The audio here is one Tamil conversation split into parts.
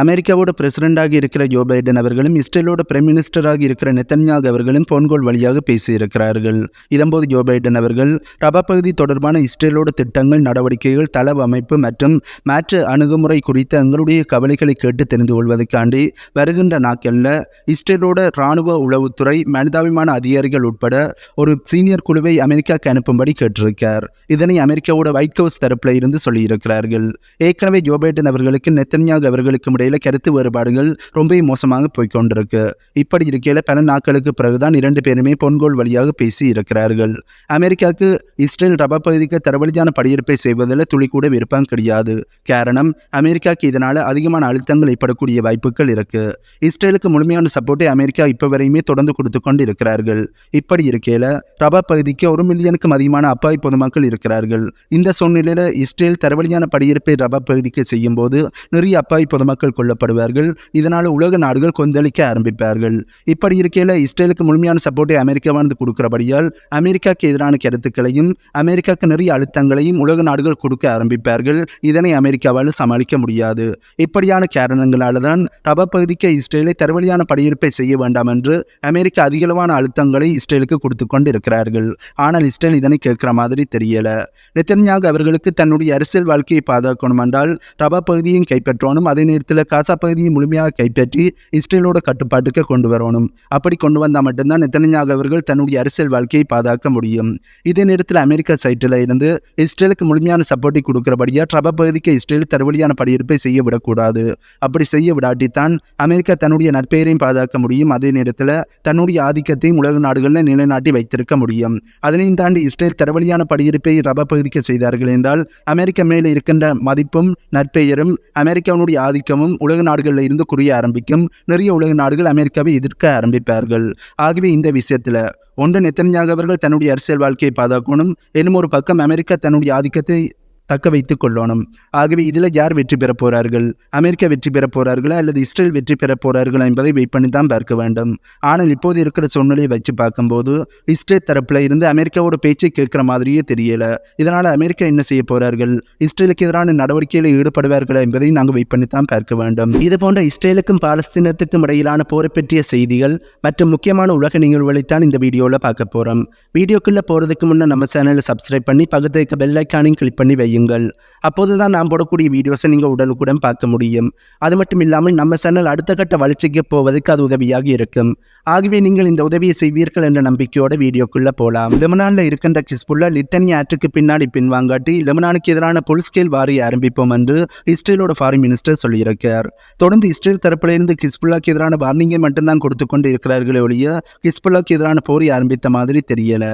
அமெரிக்காவோட பிரசிடென்டாக இருக்கிற ஜோ பைடன் அவர்களும் இஸ்ரேலோட பிரைம் மினிஸ்டராக இருக்கிற நெத்தன்யாக் அவர்களும் போன்கோல் வழியாக பேசியிருக்கிறார்கள். இதன்போது ஜோ பைடன் அவர்கள் ரபா பகுதி தொடர்பான இஸ்ரேலோட திட்டங்கள் நடவடிக்கைகள் தளவு அமைப்பு மற்றும் மாற்று அணுகுமுறை குறித்த எங்களுடைய கவலைகளை கேட்டு தெரிந்து கொள்வதற்காண்டி வருகின்ற நாட்களில் இஸ்ரேலோட இராணுவ உளவுத்துறை மனிதாபிமான அதிகாரிகள் உட்பட ஒரு சீனியர் குழுவை அமெரிக்காவுக்கு அனுப்பும்படி கேட்டிருக்கார். இதனை அமெரிக்காவோட ஒயிட் ஹவுஸ் தரப்பில் இருந்து சொல்லியிருக்கிறார்கள். ஏற்கனவே ஜோ பைடன் அவர்களுக்கு நெத்தன்யாக் அவர்களுக்கும் இடையில கருத்து வேறுபாடுகள் ரொம்ப மோசமாக போய்கொண்டிருக்கு இப்படி இருக்கையில் பல நாட்களுக்கு பிறகுதான் இரண்டு பேருமே பொன்கோல் வழியாக பேசி இருக்கிறார்கள். அமெரிக்காவுக்கு இஸ்ரேல் ரபா பகுதிக்கு தரவழியான படியிருப்பை செய்வதில் துளி கூட விருப்பம் கிடையாது. காரணம் அமெரிக்காவுக்கு இதனால அதிகமான அழுத்தங்கள் ஏற்படக்கூடிய வாய்ப்புகள் இருக்கு. இஸ்ரேலுக்கு முழுமையான சப்போர்ட்டை அமெரிக்கா இப்போ வரையுமே தொடர்ந்து கொடுத்து கொண்டு இருக்கிறார்கள் இப்படி இருக்கையில ரபா பகுதிக்கு ஒரு மில்லியனுக்கும் அதிகமான அப்பாவி பொதுமக்கள் இருக்கிறார்கள். இந்த சூழ்நிலையில இஸ்ரேல் தரவழியான படியிருப்பை ரபா பகுதிக்கு செய்யும் போது நிறைய அப்பாவி பொதுமக்கள் கொள்ளப்படுவார்கள் இதனால் உலக நாடுகள் கொந்தளிக்க ஆரம்பிப்பார்கள். இப்படி இருக்கையில் இஸ்ரேலுக்கு முழுமையான சப்போர்ட்டை அமெரிக்காவானது கொடுக்கிறபடியால் அமெரிக்காவுக்கு எதிரான கருத்துக்களையும் அமெரிக்காவுக்கு நிறைய அழுத்தங்களையும் உலக நாடுகள் கொடுக்க ஆரம்பிப்பார்கள். இதனை அமெரிக்காவால் சமாளிக்க முடியாது. இப்படியான காரணங்களால் தான் ரபா பகுதிக்கு இஸ்ரேலை தரவழியான படியிருப்பை செய்ய வேண்டாம் என்று அமெரிக்கா அதிகளவான அழுத்தங்களை இஸ்ரேலுக்கு கொடுத்து கொண்டு இருக்கிறார்கள் ஆனால் இஸ்ரேல் இதனை கேட்கிற மாதிரி தெரியல. நெத்தன்யாகு அவர்களுக்கு தன்னுடைய அரசியல் வாழ்க்கையை பாதுகாக்கணும் என்றால் ரபா பகுதியும் கைப்பற்றணும் அதே நேரத்தில் காசா பகுதியை முழுமையாக கைப்பற்றி இஸ்ரேலோட கட்டுப்பாட்டுக்கு கொண்டு வரணும். அப்படி கொண்டு வந்தால் மட்டும்தான் நெத்தன்யாகு அவர்கள் தன்னுடைய அரசியல் வாழ்க்கையை பாதுகாக்க முடியும். இதே நேரத்தில் அமெரிக்கா சைட்டில் இருந்து இஸ்ரேலுக்கு முழுமையான சப்போர்ட்டை கொடுக்கிறபடியா ட்ரப பகுதிக்கு இஸ்ரேல் தரவழியான படியிருப்பை செய்ய விடக்கூடாது. அப்படி செய்ய விடாட்டித்தான் அமெரிக்கா தன்னுடைய நற்பெயரையும் பாதுகாக்க முடியும். அதே நேரத்தில் தன்னுடைய ஆதிக்கத்தையும் உலக நாடுகளில் நிலைநாட்டி வைத்திருக்க முடியும். அதனையும் தாண்டி இஸ்ரேல் தரவழியான படியிருப்பை ரப பகுதிக்கு செய்தார்கள் என்றால் அமெரிக்கா மேலே இருக்கின்ற மதிப்பும் நற்பெயரும் அமெரிக்காவினுடைய ஆதிக்கமும் உலக நாடுகளில் இருந்து குறைய ஆரம்பிக்கும் நிறைய உலக நாடுகள் அமெரிக்காவை எதிர்க்க ஆரம்பிப்பார்கள். ஆகவே இந்த விஷயத்தில் ஒன்று நெத்தன்யாக அவர்கள் தன்னுடைய அரசியல் வாழ்க்கையை பாதுகாக்கணும். என்னும் ஒரு பக்கம் அமெரிக்கா தன்னுடைய ஆதிக்கத்தை தக்க வைத்து கொள்ளணும் ஆகவே இதில் யார் வெற்றி பெறப் போகிறார்கள் அமெரிக்கா வெற்றி பெறப் போகிறார்களா அல்லது இஸ்ரேல் வெற்றி பெறப் போகிறார்களா என்பதை வெயிட் பண்ணி தான் பார்க்க வேண்டும். ஆனால் இப்போது இருக்கிற சூழ்நிலையை வச்சு பார்க்கும்போது இஸ்ரேல் தரப்பில் இருந்து அமெரிக்காவோட பேச்சை கேட்குற மாதிரியே தெரியல. இதனால் அமெரிக்கா என்ன செய்ய போகிறார்கள் இஸ்ரேலுக்கு எதிரான நடவடிக்கையில் ஈடுபடுவார்களா என்பதை நாங்கள் வெயிட் பண்ணி தான் பார்க்க வேண்டும். இது போன்ற இஸ்ரேலுக்கும் பாலஸ்தீனத்துக்கும் இடையிலான போரை பற்றிய செய்திகள் மற்றும் முக்கியமான உலக நிகழ்வுகளைத்தான் இந்த வீடியோவில் பார்க்க போகிறோம் வீடியோக்குள்ளே போகிறதுக்கு முன்னே நம்ம சேனலை சப்ஸ்கிரைப் பண்ணி பகுதிக்கு பெல் ஐக்கானையும் கிளிக் பண்ணி செய்யுங்கள் அப்போது தான் நாம் போடக்கூடிய வீடியோஸை நீங்கள் உடனுக்குடன் பார்க்க முடியும். அது மட்டும் இல்லாமல் நம்ம சேனல் அடுத்த கட்ட வளர்ச்சிக்கு போவதற்கு அது உதவியாக இருக்கும். ஆகவே நீங்கள் இந்த உதவியை செய்வீர்கள் என்ற நம்பிக்கையோட வீடியோக்குள்ளே போகலாம் லெமனானில் இருக்கின்ற கிஸ்புல்லா லிட்டனி ஆற்றுக்கு பின்னாடி பின்வாங்காட்டி லெமனானுக்கு எதிரான புல் ஸ்கேல் வாரி ஆரம்பிப்போம் என்று இஸ்ரேலோட ஃபாரின் மினிஸ்டர் சொல்லியிருக்கார் தொடர்ந்து இஸ்ரேல் தரப்பிலிருந்து கிஸ்புல்லாக்கு எதிரான வார்னிங்கை மட்டும்தான் கொடுத்து கொண்டு இருக்கிறார்களே ஒழிய கிஸ்புல்லாக்கு எதிரான போரை ஆரம்பித்த மாதிரி தெரியல.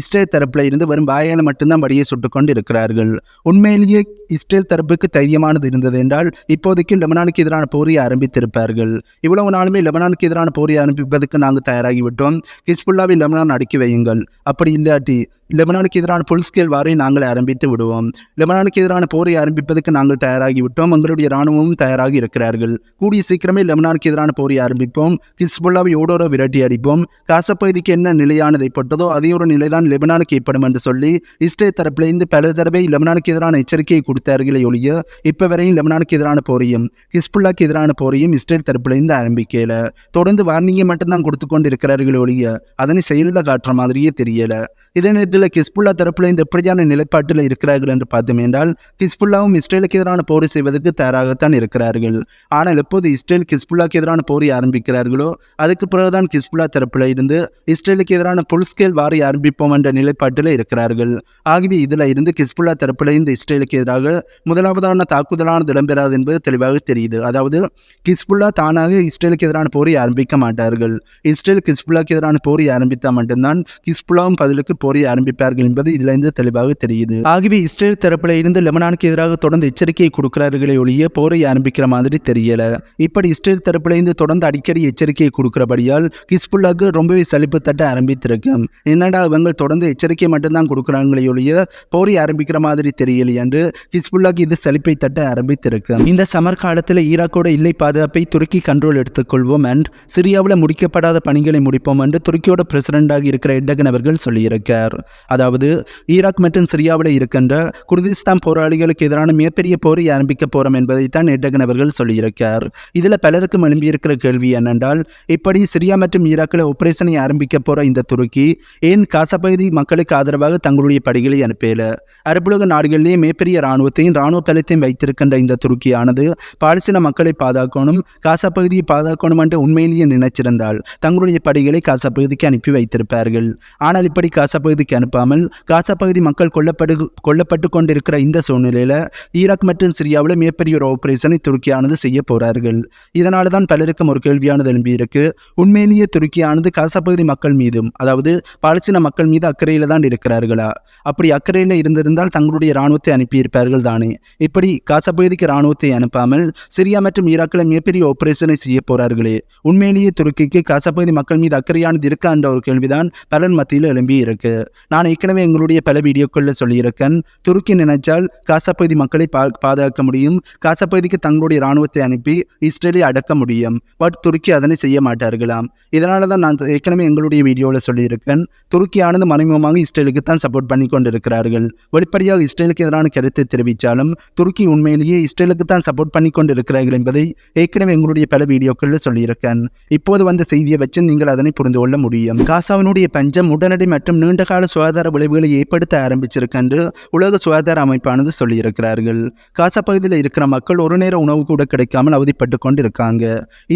இஸ்ரேல் தரப்பில் இருந்து வரும் வாயால் மட்டும்தான் வடியை சுட்டுக் கொண்டு இருக்கிறார்கள். உண்மையிலேயே இஸ்ரேல் தரப்புக்கு தைரியமானது இருந்தது என்றால் இப்போதைக்கு லெபனானுக்கு எதிரான போரை ஆரம்பித்திருப்பார்கள். இவ்வளவு நாளுமே லெபனானுக்கு எதிரான போரை ஆரம்பிப்பதற்கு நாங்கள் தயாராகிவிட்டோம். ஹிஸ்புல்லாவை லெபனான் அடக்கி வையுங்கள். அப்படி இல்லாட்டி லெபனானுக்கு எதிரான புல் ஸ்கேல் வாரை நாங்கள் ஆரம்பித்து விடுவோம். லெபனானுக்கு எதிரான போரை ஆரம்பிப்பதற்கு நாங்கள் தயாராகிவிட்டோம். எங்களுடைய இராணுவமும் தயாராகி இருக்கிறார்கள். கூடிய சீக்கிரமே லெபனானுக்கு எதிரான போரை ஆரம்பிப்போம். ஹிஸ்புல்லாவை ஓடோரோ விரட்டி அடிப்போம். காசப்பகுதிக்கு என்ன நிலையானதை பட்டதோ அதே ஒரு நிலைதான் லெபனானுக்கு ஏற்படும் என்று சொல்லி இஸ்ரேல் தரப்பிலிருந்து பல தடவை லெபனானுக்கு எதிரான எதிரான எச்சரிக்கையை கொடுத்தார்களே ஒழிய இப்போ வரையும் லெபனானுக்கு எதிரான போரையும் ஹிஸ்புல்லாக்கு எதிரான போரையும் இஸ்ரேல் தரப்பிலிருந்து ஆரம்பிக்கல. தொடர்ந்து வார்னிங்கை மட்டும்தான் கொடுத்து கொண்டு இருக்கிறார்களே ஒழிய அதனை செயலில் காட்டுற மாதிரியே தெரியல. இதே நேரத்தில் ஹிஸ்புல்லா தரப்பில் இந்த எப்படியான நிலைப்பாட்டில் இருக்கிறார்கள் என்று பார்த்தோம் என்றால் ஹிஸ்புல்லாவும் இஸ்ரேலுக்கு எதிரான போரை செய்வதற்கு தயாராகத்தான் இருக்கிறார்கள். ஆனால் எப்போது இஸ்ரேல் ஹிஸ்புல்லாக்கு எதிரான போரை ஆரம்பிக்கிறார்களோ அதுக்கு பிறகுதான் ஹிஸ்புல்லா தரப்பில் இருந்து இஸ்ரேலுக்கு எதிரான புல்ஸ்கேல் வாரி ஆரம்பிப்போம் என்ற நிலைப்பாட்டில் இருக்கிறார்கள். ஆகவே இதில் இருந்து ஹிஸ்புல்லா தரப்பில் இருந்து இஸ்ரேலுக்கு எதிராக முதலாவதான தாக்குதலானது இடம்பெறாது என்பது தெளிவாக தெரியுது. அதாவது கிஸ்புல்லா தானாக இஸ்ரேலுக்கு எதிரான போரை ஆரம்பிக்க மாட்டார்கள். இஸ்ரேல் கிஸ்புல்லாக்கு எதிரான போரை ஆரம்பித்தால் மட்டும்தான் கிஸ்புல்லாவும் பதிலுக்கு போரை ஆரம்பிப்பார்கள் என்பது இதிலிருந்து தெளிவாக தெரியுது. ஆகவே இஸ்ரேல் தரப்பில் இருந்து லெபனானுக்கு எதிராக தொடர்ந்து எச்சரிக்கையை கொடுக்கிறார்களே ஒழிய போரை ஆரம்பிக்கிற மாதிரி தெரியல. இப்படி இஸ்ரேல் தரப்பில் இருந்து தொடர்ந்து அடிக்கடி எச்சரிக்கையை கொடுக்கிறபடியால் கிஸ்புல்லாக்கு ரொம்பவே சலிப்பு தட்ட ஆரம்பித்திருக்கும் என்னடா இவங்க தொடர்ந்து எச்சரிக்கை மட்டும்தான் கொடுக்குறாங்களே ஒழிய போரை ஆரம்பிக்கிற மாதிரி தெரியும் முடியலை என்று ஹிஸ்புல்லாக் இது செழிப்பை தட்ட ஆரம்பித்திருக்கு. இந்த சமர் காலத்தில் ஈராக்கோட இல்லை பாதுகாப்பை துருக்கி கண்ட்ரோல் எடுத்துக்கொள்வோம் அண்ட் சிரியாவில் முடிக்கப்படாத பணிகளை முடிப்போம் என்று துருக்கியோட பிரசிடென்டாக இருக்கிற எட்டகன் அவர்கள் சொல்லியிருக்கார். அதாவது ஈராக் மற்றும் சிரியாவில் இருக்கின்ற குர்திஸ்தான் போராளிகளுக்கு எதிரான மிகப்பெரிய போரை ஆரம்பிக்க போறோம் என்பதைத்தான் எட்டகன் அவர்கள் சொல்லியிருக்கார். இதில் பலருக்கும் எழும்பியிருக்கிற கேள்வி என்னென்றால் இப்படி சிரியா மற்றும் ஈராக்கில் ஆபரேஷனை ஆரம்பிக்க போற இந்த துருக்கி ஏன் காசா பகுதி மக்களுக்கு ஆதரவாக தங்களுடைய படிகளை அனுப்பல? அரபுலக நாடுகள் நாடுகளிலேயே மிகப்பெரிய இராணுவத்தையும் இராணுவ பலத்தையும் வைத்திருக்கின்ற இந்த துருக்கியானது பாலஸ்தீன மக்களை பாதுகாக்கணும் காசா பகுதியை பாதுகாக்கணும் என்று உண்மையிலேயே நினைச்சிருந்தால் தங்களுடைய படைகளை காசா பகுதிக்கு அனுப்பி வைத்திருப்பார்கள். ஆனால் இப்படி காசா பகுதிக்கு அனுப்பாமல் காசா பகுதி மக்கள் கொல்லப்படு கொல்லப்பட்டு கொண்டிருக்கிற இந்த சூழ்நிலையில் ஈராக் மற்றும் சிரியாவில் மிகப்பெரிய ஒரு ஆபரேஷனை துருக்கியானது செய்ய போகிறார்கள் இதனால தான் பலருக்கும் ஒரு கேள்வியானது எழும்பியிருக்கு. உண்மையிலேயே துருக்கியானது காசா பகுதி மக்கள் மீதும் அதாவது பாலஸ்தீன மக்கள் மீது அக்கறையில் தான் இருக்கிறார்களா? அப்படி அக்கறையில் இருந்திருந்தால் தங்களுடைய இராணுவ இராணுவத்தை அனுப்பியிருப்பார்கள் தானே. இப்படி காசா பகுதிக்கு இராணுவத்தை அனுப்பாமல் சிரியா மற்றும் ஈராக்கில் மிகப்பெரிய ஆபரேஷனை செய்ய போறார்களே. உண்மையிலேயே துருக்கிக்கு காசா பகுதி மக்கள் மீது அக்கறையானது இருக்கா என்ற ஒரு கேள்விதான் பலர் மத்தியில் எழும்பி இருக்கு. நான் ஏற்கனவே எங்களுடைய பல வீடியோக்களில் சொல்லியிருக்கேன். துருக்கி நினைச்சால் காசா பகுதி மக்களை பா பாதுகாக்க முடியும். காசா பகுதிக்கு தங்களுடைய இராணுவத்தை அனுப்பி இஸ்ரேலை அடக்க முடியும். பட் துருக்கி அதனை செய்ய மாட்டார்களாம். இதனால தான் நான் ஏற்கனவே எங்களுடைய வீடியோவில் சொல்லியிருக்கேன். துருக்கியானது மறைமுகமாக இஸ்ரேலுக்கு தான் சப்போர்ட் பண்ணி கொண்டிருக்கிறார்கள் வெளிப்படையாக இஸ்ரேலுக்கு எதிரான கருத்தை தெரிவித்தாலும் துருக்கி உண்மையிலேயே இஸ்ரேலுக்கு தான் சப்போர்ட் பண்ணி கொண்டு இருக்கிறார்கள் என்பதை ஏற்கனவே எங்களுடைய பல வீடியோக்களில் சொல்லியிருக்கேன். இப்போது வந்த செய்தியை வச்சு நீங்கள் அதனை புரிந்து கொள்ள முடியும். காசாவினுடைய பஞ்சம் உடனடி மற்றும் நீண்டகால சுகாதார விளைவுகளை ஏற்படுத்த ஆரம்பிச்சிருக்கு என்று உலக சுகாதார அமைப்பானது சொல்லியிருக்கிறார்கள். காசா பகுதியில் இருக்கிற மக்கள் ஒரு நேர உணவு கூட கிடைக்காமல் அவதிப்பட்டு கொண்டு இருக்காங்க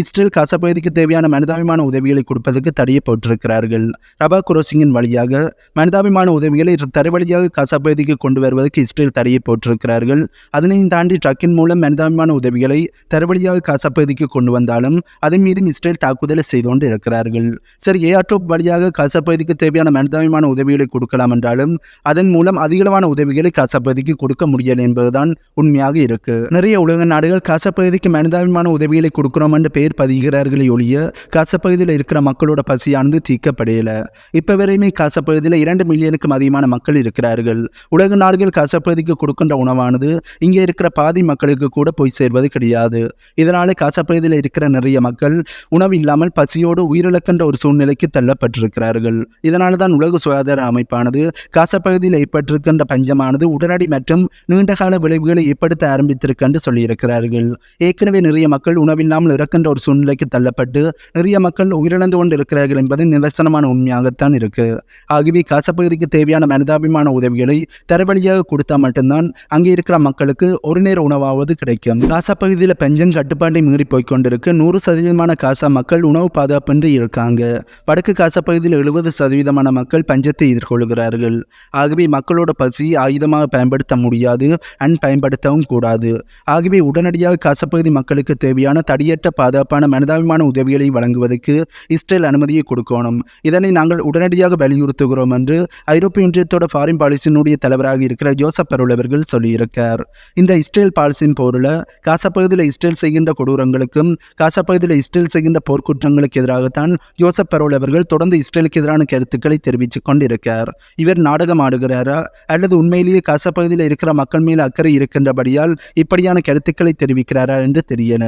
இஸ்ரேல் காசா பகுதிக்கு தேவையான மனிதாபிமான உதவிகளை கொடுப்பதற்கு தடையை போட்டிருக்கிறார்கள். ரபா குரோசிங்கின் வழியாக மனிதாபிமான உதவிகளை தரை வழியாக காசா பகுதிக்கு கொண்டு வருவதற்கு இஸ்ரேல் தடையை போட்டிருக்கிறார்கள். அதனையும் தாண்டி ட்ரக்கின் மூலம் மனிதாபிமான உதவிகளை தரவழியாக காசப்பகுதிக்கு கொண்டு வந்தாலும் அதன் மீதும் இஸ்ரேல் தாக்குதலை செய்து கொண்டு இருக்கிறார்கள். சரி ஏஆர்டோப் வழியாக காசப்பகுதிக்கு தேவையான மனிதாபிமான உதவிகளை கொடுக்கலாம் என்றாலும் அதன் மூலம் அதிகளவான உதவிகளை காசப்பகுதிக்கு கொடுக்க முடியல என்பதுதான் உண்மையாக இருக்கு. நிறைய உலக நாடுகள் காசப்பகுதிக்கு மனிதாபிமான உதவிகளை கொடுக்கிறோம் என்று பெயர் பதிகிறார்களே ஒழிய காசப்பகுதியில் இருக்கிற மக்களோட பசியானது தீக்கப்படையல இப்ப வரையுமே காசப்பகுதியில் இரண்டு மில்லியனுக்கும் அதிகமான மக்கள் இருக்கிறார்கள். உலக நாடுகள் காசப்ப காசப்பகுதிக்கு கொடுக்கின்ற உணவானது இங்கே இருக்கிற பாதி மக்களுக்கு கூட போய் சேர்வது கிடையாது. இதனாலே காசப்பகுதியில் இருக்கிற நிறைய மக்கள் உணவு இல்லாமல் பசியோடு உயிரிழக்கின்ற ஒரு சூழ்நிலைக்கு தள்ளப்பட்டிருக்கிறார்கள். இதனால தான் உலக சுகாதார அமைப்பானது காசப்பகுதியில் ஏற்பட்டிருக்கின்ற பஞ்சமானது உடனடி மற்றும் நீண்டகால விளைவுகளை ஏற்படுத்த ஆரம்பித்திருக்கென்று சொல்லியிருக்கிறார்கள். ஏற்கனவே நிறைய மக்கள் உணவில்லாமல் இறக்கின்ற ஒரு சூழ்நிலைக்கு தள்ளப்பட்டு நிறைய மக்கள் உயிரிழந்து கொண்டு இருக்கிறார்கள் என்பது நிதர்சனமான உண்மையாகத்தான் இருக்கு. ஆகவே காசப்பகுதிக்கு தேவையான மனிதாபிமான உதவிகளை தரவழியாக கொடுத்த மட்டும்தான் அங்கே இருக்கிற மக்களுக்கு ஒரு நேர உணவாவது கிடைக்கும். காசா பகுதியில் பெஞ்சன் கட்டுப்பாட்டை மீறி போய்க்கொண்டிருக்கு. நூறு சதவீதமான காசா மக்கள் உணவு பாதுகாப்பின்றி இருக்காங்க. வடக்கு காசா பகுதியில் எழுபது சதவீதமான மக்கள் பஞ்சத்தை எதிர்கொள்கிறார்கள். ஆகவே மக்களோட பசி ஆயுதமாக பயன்படுத்த முடியாது அண்ட் பயன்படுத்தவும் கூடாது. ஆகவே உடனடியாக காசப்பகுதி மக்களுக்கு தேவையான தடியற்ற பாதுகாப்பான மனிதாபிமான உதவிகளை வழங்குவதற்கு இஸ்ரேல் அனுமதியை கொடுக்கணும். இதனை நாங்கள் உடனடியாக வலியுறுத்துகிறோம் என்று ஐரோப்பிய ஒன்றியத்தோட ஃபாரின் பாலிசியினுடைய தலைவராக இருக்கிற ஜோசப் பரோல் சொல்லியிருக்கார் இந்த இஸ்ரேல் பாலிசின் போரில் காசா பகுதியில் இஸ்ரேல் செய்கின்ற கொடூரங்களுக்கும் காசா பகுதியில் இஸ்ரேல் செய்கின்ற போர்க்குற்றங்களுக்கு எதிராகத்தான் ஜோசப் பரோல் அவர்கள் தொடர்ந்து இஸ்ரேலுக்கு எதிரான கருத்துக்களை தெரிவித்துக் கொண்டிருக்கார் இவர் நாடகம் ஆடுகிறாரா அல்லது உண்மையிலேயே காசா பகுதியில் இருக்கிற மக்கள் மேல் அக்கறை இருக்கின்றபடியால் இப்படியான கருத்துக்களை தெரிவிக்கிறாரா என்று தெரியல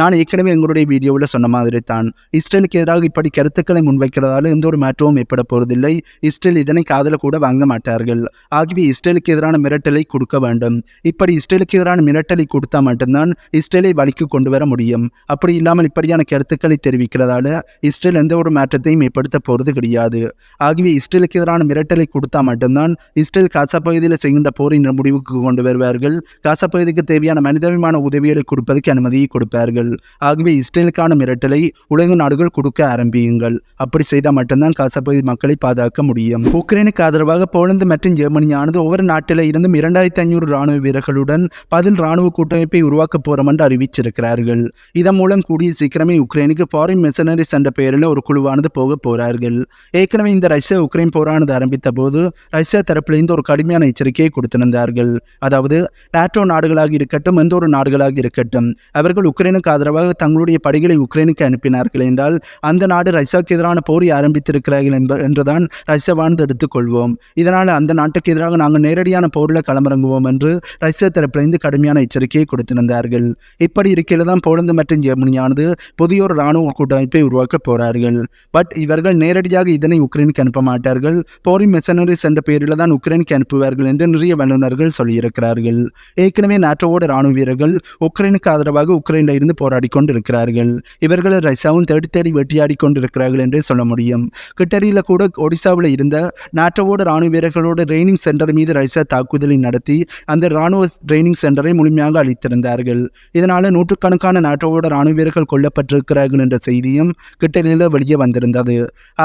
நான் ஏற்கனவே எங்களுடைய வீடியோவில் சொன்ன மாதிரி தான் இஸ்ரேலுக்கு எதிராக இப்படி கருத்துக்களை முன்வைக்கிறதால எந்த ஒரு மாற்றமும் ஏற்பட போவதில்லை இஸ்ரேல் இதனை காதல கூட வாங்க மாட்டார்கள். ஆகவே இஸ்ரேலுக்கு எதிரான மிரட்டலை கொடுக்க வேண்டும். இப்படி இஸ்ரேலுக்கு எதிரான மிரட்டலை கொடுத்தா மட்டும்தான் இஸ்ரேலை வழிக்கு கொண்டு வர முடியும். அப்படி இல்லாமல் இப்படியான கருத்துக்களை தெரிவிக்கிறதால இஸ்ரேல் எந்த ஒரு மாற்றத்தையும் ஏற்படுத்த போகிறது கிடையாது. ஆகவே இஸ்ரேலுக்கு எதிரான மிரட்டலை கொடுத்தா மட்டும்தான் இஸ்ரேல் காசா பகுதியில் செய்கின்ற போரின் முடிவுக்கு கொண்டு வருவார்கள். காசா பகுதிக்கு தேவையான மனிதாபிமான உதவிகளை கொடுப்பதற்கு அனுமதியை கொடுப்பார்கள். ஆகவே இஸ்ரேலுக்கான மிரட்டலை உலக நாடுகள் கொடுக்க ஆரம்பியுங்கள். அப்படி செய்தால் மட்டும்தான் காசப்பகுதி மக்களை பாதுகாக்க முடியும். உக்ரைனுக்கு ஆதரவாக போலந்து மற்றும் ஜெர்மனியானது ஒவ்வொரு நாட்டில் இருந்தும் இரண்டாயிரத்தி ஐநூறு ராணுவ வீரர்களுடன் பதில் ராணுவ கூட்டமைப்பை உருவாக்க போறோம் என்று அறிவிச்சிருக்கிறார்கள். இதன் மூலம் கூடிய சீக்கிரமே உக்ரைனுக்கு ஃபாரின் மெசனரிஸ் என்ற பெயரில் ஒரு குழுவானது போக போறார்கள். ஏற்கனவே இந்த ரஷ்யா உக்ரைன் போரானது ஆரம்பித்த போது ரஷ்யா தரப்பிலிருந்து ஒரு கடுமையான எச்சரிக்கையை கொடுத்திருந்தார்கள். அதாவது நாட்டோ நாடுகளாக இருக்கட்டும் எந்த ஒரு நாடுகளாக இருக்கட்டும் அவர்கள் உக்ரைனுக்கு ஆதரவாக தங்களுடைய படைகளை உக்ரைனுக்கு அனுப்பினார்கள் என்றால் அந்த நாடு ரஷ்யாவுக்கு எதிரான போரை ஆரம்பித்திருக்கிறார்கள் என்ப என்றுதான் ரஷ்யாவானது எடுத்துக்கொள்வோம் இதனால் அந்த நாட்டுக்கு எதிராக நாங்கள் நேரடியான போரில் களமிறங்குவோம் என்று ரஷ்யா தரப்பிலிருந்து கடுமையான எச்சரிக்கையை கொடுத்திருந்தார்கள். இப்படி இருக்கையில் தான் போலந்து மற்றும் ஜெர்மனியானது புதிய ஒரு இராணுவ கூட்டமைப்பை உருவாக்கப் போகிறார்கள் பட் இவர்கள் நேரடியாக இதனை உக்ரைனுக்கு அனுப்ப மாட்டார்கள். போரின் மெசனரிஸ் என்ற பெயரில் தான் உக்ரைனுக்கு அனுப்புவார்கள் என்று நிறைய வல்லுநர்கள் சொல்லியிருக்கிறார்கள். ஏற்கனவே நாட்டோட ராணுவ வீரர்கள் உக்ரைனுக்கு ஆதரவாக உக்ரைனில் இருந்து போராடி கொண்டிருக்கிறார்கள் இவர்கள் ரஷ்யாவும் தேடி தேடி வெட்டியாடி கொண்டிருக்கிறார்கள் என்றே சொல்ல முடியும். கிட்டரியில் கூட ஒடிசாவில் இருந்த நாட்டோவோட ராணுவ வீரர்களோட ட்ரைனிங் சென்டர் மீது ரஷ்யா தாக்குதலை நடத்தி அந்த ராணுவ ட்ரைனிங் சென்டரை முழுமையாக அளித்திருந்தார்கள் இதனால் நூற்றுக்கணக்கான நாட்டோவோட ராணுவ வீரர்கள் கொல்லப்பட்டிருக்கிறார்கள் என்ற செய்தியும் கிட்டரியில் வெளியே வந்திருந்தது.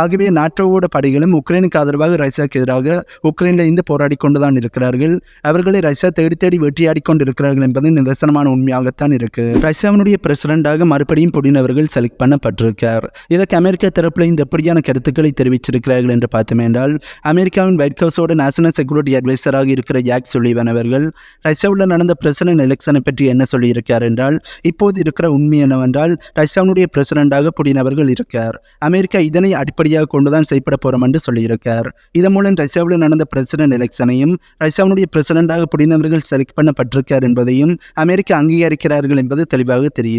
ஆகவே நாட்டோவோட படைகளும் உக்ரைனுக்கு ஆதரவாக ரஷ்யாவுக்கு எதிராக உக்ரைனில் இருந்து போராடி கொண்டுதான் இருக்கிறார்கள். அவர்களை ரஷ்யா தேடி தேடி வேட்டையாடி கொண்டிருக்கிறார்கள் என்பது நிதர்சனமான உண்மையாகத்தான் இருக்கு. ரஷ்யாவினுடைய பிரசிடண்டாக மறுபடியும் புடின் அவர்கள் செலக்ட் பண்ணப்பட்டிருக்கார். இதற்கு அமெரிக்க தரப்பில் இந்த எப்படியான கருத்துக்களை தெரிவிச்சிருக்கிறார்கள் என்று பார்த்தோம் என்றால் அமெரிக்காவின் ஒயிட் ஹவுஸோட நேஷனல் செக்யூரிட்டி அட்வைசராக இருக்கிற ஜாக் சுலிவன் அவர்கள் ரஷ்யாவில் நடந்த பிரசிடன்ட் எலெக்ஷனை பற்றி என்ன சொல்லியிருக்கார் என்றால் இப்போது இருக்கிற உண்மை என்னவென்றால் ரஷ்யாவினுடைய பிரசிடண்டாக புடின் அவர்கள் இருக்கார். அமெரிக்கா இதனை அடிப்படையாக கொண்டுதான் செய்யப்பட போறோம் என்று சொல்லியிருக்கார். இதன் மூலம் ரஷ்யாவில் நடந்த பிரசிடன்ட் எலெக்ஷனையும் ரஷ்யாவுடைய பிரசிடண்டாக புடின் அவர்கள் செலக்ட் பண்ணப்பட்டிருக்கார் என்பதையும் அமெரிக்கா அங்கீகரிக்கிறார்கள் என்பது தெளிவாக தெரியுது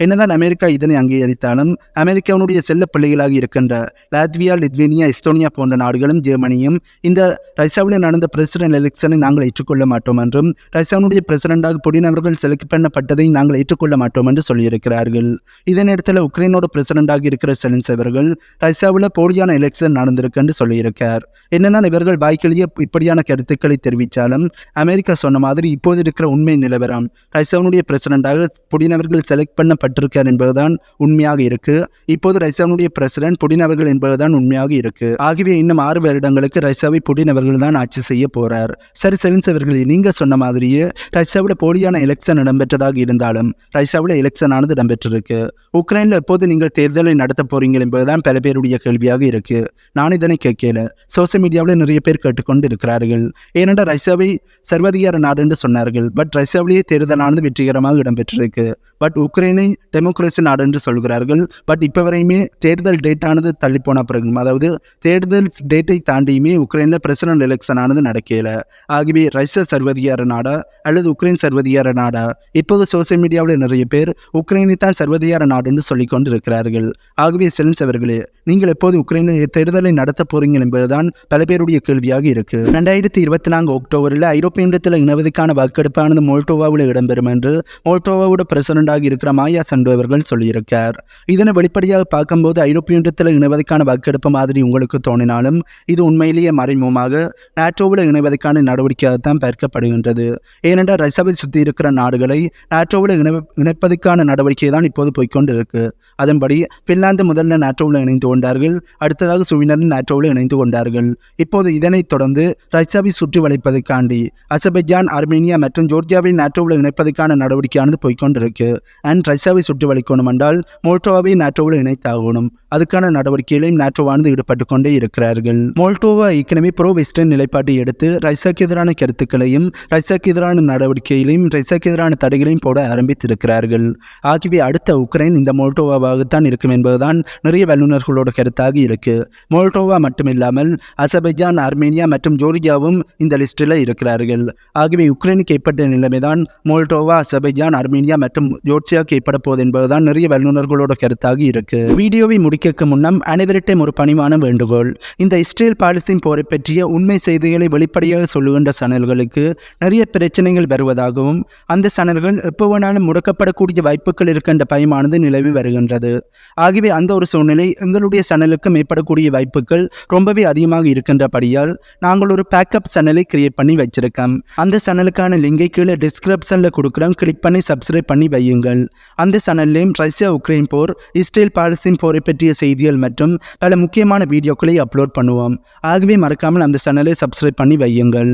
என்னதான் அமெரிக்கா இதனை அங்கீகரித்தாலும் அமெரிக்காவுடைய செல்ல பிள்ளைகளாக இருக்கின்ற லாத்வியா லித்வேனியா எஸ்டோனியா போன்ற நாடுகளும் ஜெர்மனியும் இந்த ரஷ்யாவில் நடந்த பிரசிடென்ட் எலெக்ஷனை நாங்கள் ஏற்றுக்கொள்ள மாட்டோம் என்றும் ரஷ்யாவுடைய பிரசிடென்டாக புடின் அவர்கள் செலக்ட் பண்ணப்பட்டதை நாங்கள் ஏற்றுக்கொள்ள மாட்டோம் என்று சொல்லியிருக்கிறார்கள். இதே நேரத்தில் உக்ரைனோட பிரசிடென்டாக இருக்கிற செலின்ஸ் அவர்கள் ரஷ்யாவில் போலியான எலெக்ஷன் நடந்திருக்கு என்று சொல்லியிருக்கார். என்னதான் இவர்கள் வாய்க்கிலேயே இப்படியான கருத்துக்களை தெரிவித்தாலும் அமெரிக்கா சொன்ன மாதிரி இப்போது இருக்கிற உண்மை நிலவரம் ரஷ்யாவுடைய பிரசிடென்டாக புடின் அவர்கள் செலக்ட் பண்ணப்பட்டிருக்கார் என்பதுதான் உண்மையாக இருக்கு. இப்போது ரஷ்யாவுடைய பிரசிடென்ட் புடின் அவர்கள் என்பதுதான் உண்மையாக இருக்கு. ஆகவே இன்னும் ஆறு வருடங்களுக்கு ரஷ்யாவை புடின் அவர்கள் தான் ஆட்சி செய்ய போறார். சரி செலின்ஸ் அவர்கள் நீங்க சொன்ன மாதிரியே ரஷ்யாவில் போலியான எலெக்ஷன் இடம்பெற்றதாக இருந்தாலும் ரஷ்யாவில் எலெக்ஷன் ஆனது இடம்பெற்றிருக்கு. உக்ரைனில் எப்போது நீங்கள் தேர்தலை நடத்த போறீங்க என்பதுதான் பல பேருடைய கேள்வியாக இருக்கு. நான் இதனை கேட்கல. சோசியல் மீடியாவில் நிறைய பேர் கேட்டுக்கொண்டு இருக்கிறார்கள் ஏனென்றால் ரஷ்யாவை சர்வதிகார நாடு என்று சொன்னார்கள். பட் ரஷ்யாவிலேயே தேர்தலானது வெற்றிகரமாக இடம்பெற்றிருக்கு. பட் உக்ரைனை டெமோக்ரஸி நாடு என்று சொல்கிறார்கள். பட் இப்போ வரையுமே தேர்தல் டேட்டானது ஆனது தள்ளி போன பிறகு அதாவது தேர்தல் டேட்டை தாண்டியுமே உக்ரைனில் பிரசிடென்ட் எலெக்ஷன் ஆனது நடக்கல. ஆகவே ரஷ்யா சர்வதிகார நாடா அல்லது உக்ரைன் சர்வதிகார நாடா? இப்போது சோசியல் மீடியாவில் நிறைய பேர் உக்ரைனை தான் சர்வதிகார நாடு சொல்லிக் சொல்லிக்கொண்டு இருக்கிறார்கள் ஆகவே செலன்ஸ் அவர்களே நீங்கள் எப்போது உக்ரைனில் தேர்தலை நடத்த போறீங்க என்பதுதான் பல பேருடைய கேள்வியாக இருக்கு. ரெண்டாயிரத்தி இருபத்தி நான்கு அக்டோபரில் ஐரோப்பிய ஒன்றியத்தில் இணைவதற்கான வாக்கெடுப்பானது மோல்டோவாவில் இடம்பெறும் என்று மோல்டோவாவோட பிரசிடண்டாக இருக்கிற மாயா சண்டு அவர்கள் சொல்லியிருக்கார். இதனை வெளிப்படையாக பார்க்கும்போது ஐரோப்பிய ஒன்றியத்தில் இணைவதற்கான வாக்கெடுப்பு மாதிரி உங்களுக்கு தோணினாலும் இது உண்மையிலேயே மறைமுகமாக நாட்டோவில் இணைவதற்கான நடவடிக்கையாகத்தான் பார்க்கப்படுகின்றது. ஏனென்றால் ரஷ்யாவை சுற்றி இருக்கிற நாடுகளை நாட்டோவில் இணை இணைப்பதற்கான நடவடிக்கை தான் இப்போது போய்க்கொண்டு அதன்படி பின்லாந்து முதல்ல நாட்டோவில் இணைந்து கொண்டார்கள் அடுத்ததாக சுவினரும் நாட்டோவில் இணைந்து கொண்டார்கள். இப்போது இதனைத் தொடர்ந்து ரஷ்யாவை சுற்றி வளைப்பதற்காண்டி அசபைஜான் அர்மேனியா மற்றும் ஜோர்ஜியாவை நாட்டோவில் இணைப்பதற்கான நடவடிக்கையானது போய்க்கொண்டிருக்கு. அண்ட் ரஷ்யாவை சுற்றி வளைக்கணும் என்றால் மோல்டோவாவை நாட்டோவில் இணைத்தாகணும். அதுக்கான நடவடிக்கையிலையும் நாட்டோவானது ஈடுபட்டு கொண்டே இருக்கிறார்கள். மோல்டோவா ஏற்கனவே ப்ரோ வெஸ்டர்ன் நிலைப்பாட்டை எடுத்து ரஷ்யாக்கு எதிரான கருத்துக்களையும் ரஷ்யாக்கு எதிரான நடவடிக்கைகளையும் ரஷ்யாக்கு எதிரான தடைகளையும் போட ஆரம்பித்திருக்கிறார்கள். ஆகவே அடுத்த உக்ரைன் இந்த மோல்டோவாவாகத்தான் இருக்கும் என்பதுதான் நிறைய வல்லுநர்களோட கருத்தாக இருக்கு. மோல்டோவா மட்டுமில்லாமல் அசபைஜான் ஆர்மேனியா மற்றும் ஜோர்ஜியாவும் இந்த லிஸ்டில் இருக்கிறார்கள். ஆகவே உக்ரைனுக்கு ஏற்பட்ட நிலைமைதான் மோல்டோவா அசபைஜான் ஆர்மேனியா மற்றும் ஜோர்ஜியாவுக்கு ஏற்பட போகுது என்பதுதான் நிறைய வல்லுநர்களோட கருத்தாக இருக்கு. வீடியோவை முடிக்க முன்னம் அனைவரிட்டும் ஒரு பணிவான வேண்டுகோள். இந்த இஸ்ரேல் பாலஸ்தீன் போரை பற்றிய உண்மை செய்திகளை வெளிப்படையாக சொல்லுகின்ற சேனல்களுக்கு நிறைய பிரச்சனைகள் வருவதாகவும் அந்த சேனல்கள் எப்போ வேணாலும் முடக்கப்படக்கூடிய வாய்ப்புகள் இருக்கின்ற பயமானது நிலவி வருகின்றது. ஆகவே அந்த ஒரு சூழ்நிலை எங்களுடைய சேனலுக்கும் ஏற்படக்கூடிய வாய்ப்புகள் ரொம்பவே அதிகமாக இருக்கின்றபடியால் நாங்கள் ஒரு பேக்கப் சேனலை கிரியேட் பண்ணி வச்சிருக்கோம். அந்த சேனலுக்கான லிங்கை கீழே டிஸ்கிரிப்ஷனில் கொடுக்குறோம். கிளிக் பண்ணி சப்ஸ்கிரைப் பண்ணி வையுங்கள். அந்த சேனல்லையும் ரஷ்யா உக்ரைன் போர் இஸ்ரேல் பாலஸ்தீன் போரை பற்றிய செய்திகள் மற்றும் பல முக்கியமான வீடியோக்களை அப்லோட் பண்ணுவோம். ஆகவே மறக்காமல் அந்த சேனலை சப்ஸ்கிரைப் பண்ணி வையுங்கள்.